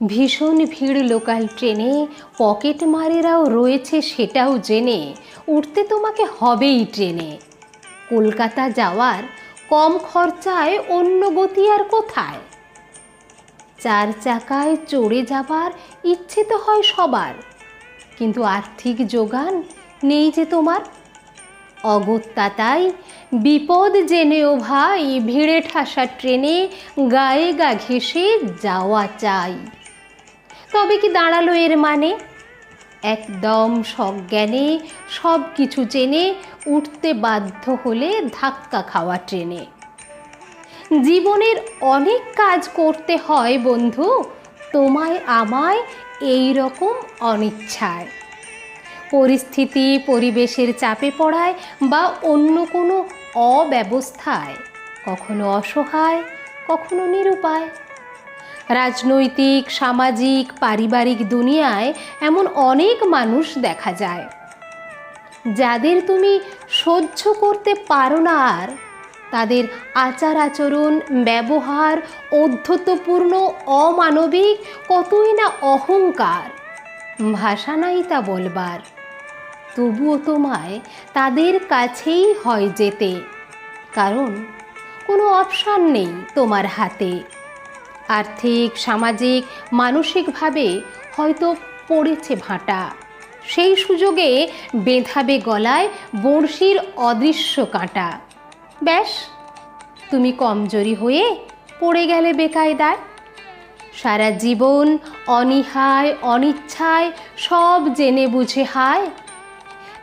ভীষণ ভিড় লোকাল ট্রেনে পকেট মারেরাও রয়েছে সেটাও জেনে। উঠতে তোমাকে হবেই ট্রেনে। কলকাতা যাওয়ার কম খরচায় অন্য গতি আর কোথায়? চার চাকায় চড়ে যাবার ইচ্ছে তো হয় সবার, কিন্তু আর্থিক যোগান নেই যে তোমার। অগত্যা তাই, বিপদ জেনেও ভাই, ভিড়ে ঠাসা ট্রেনে গায়ে গা ঘেঁষে যাওয়া চাই। তবে কি দাঁড়াল এর মানে? একদম সজ্ঞানে সব কিছু চেনে উঠতে বাধ্য হলে ধাক্কা খাওয়া ট্রেনে। জীবনের অনেক কাজ করতে হয় বন্ধু, তোমায় আমায় এই রকম অনিচ্ছায়। পরিস্থিতি পরিবেশের চাপে পড়ায় বা অন্য কোনো অব্যবস্থায়, কখনো অসহায়, কখনো নিরুপায়। রাজনৈতিক, সামাজিক, পারিবারিক দুনিয়ায় এমন অনেক মানুষ দেখা যায়। যাদের তুমি সহ্য করতে পারো না আর, তাদের আচার আচরণ ব্যবহার অধ্যত্বপূর্ণ অমানবিক, কতই না অহংকার, ভাষা নাই তা বলবার। তবুও তোমায় তাদের কাছেই হয় যেতে, কারণ কোনো অপশান নেই তোমার হাতে। আর্থিক, সামাজিক, মানসিকভাবে হয়তো পড়েছে ভাঁটা। সেই সুযোগে বেঁধাবে গলায় বড়শির অদৃশ্য কাঁটা। ব্যাস, তুমি কমজোরি হয়ে পড়ে গেলে বেকায়দায় সারা জীবন অনীহায়, অনিচ্ছায়, সব জেনে বুঝে হায়।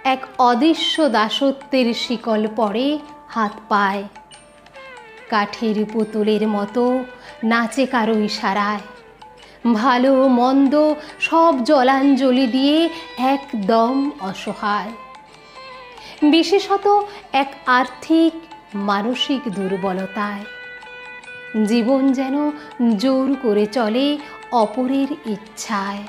এক অদৃশ্য দাসত্বের শিকল পড়ে হাত পায়। কাঠের পুতুলের মতো নাচে কারও ইশারায়। ভালো মন্দ সব জলাঞ্জলি দিয়ে একদম অসহায়। বিশেষত এক আর্থিক, মানসিক দুর্বলতায়। জীবন যেন জোর করে চলে অপরের ইচ্ছায়।